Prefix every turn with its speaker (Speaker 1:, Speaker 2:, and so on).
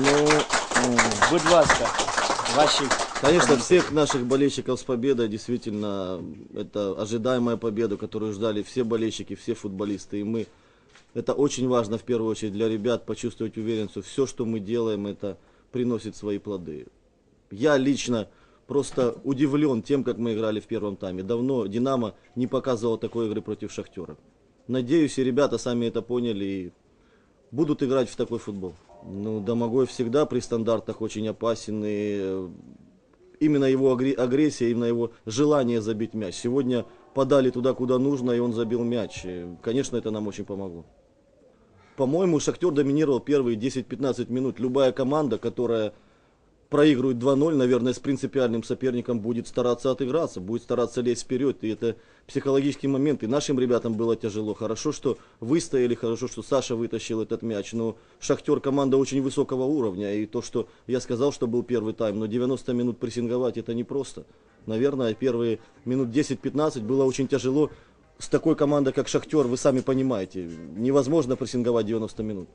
Speaker 1: Ну, будь ласка, ваші
Speaker 2: Конечно, всех наших болельщиков с победой. Действительно, это ожидаемая победа, которую ждали все болельщики, все футболисты. И мы, это очень важно в первую очередь для ребят почувствовать уверенность, все, что мы делаем, это приносит свои плоды. Я лично просто удивлен тем, как мы играли в первом тайме. Давно Динамо не показывал такой игры против Шахтера. Надеюсь, и ребята сами это поняли и будут играть в такой футбол. Ну, Домогой всегда при стандартах очень опасен. И э, именно его агре- агрессия, именно его желание забить мяч. Сегодня подали туда, куда нужно, и он забил мяч. И, конечно, это нам очень помогло. По-моему, Шахтер доминировал первые 10-15 минут. Любая команда, которая проигрывает 2-0, наверное, с принципиальным соперником будет стараться отыграться, будет стараться лезть вперед. И это психологический момент. И нашим ребятам было тяжело. Хорошо, что выстояли, хорошо, что Саша вытащил этот мяч. Но Шахтер команда очень высокого уровня. И то, что я сказал, что был первый тайм, но 90 минут прессинговать это непросто. Наверное, первые минут 10-15 было очень тяжело. С такой командой, как Шахтер, вы сами понимаете, невозможно прессинговать 90 минут.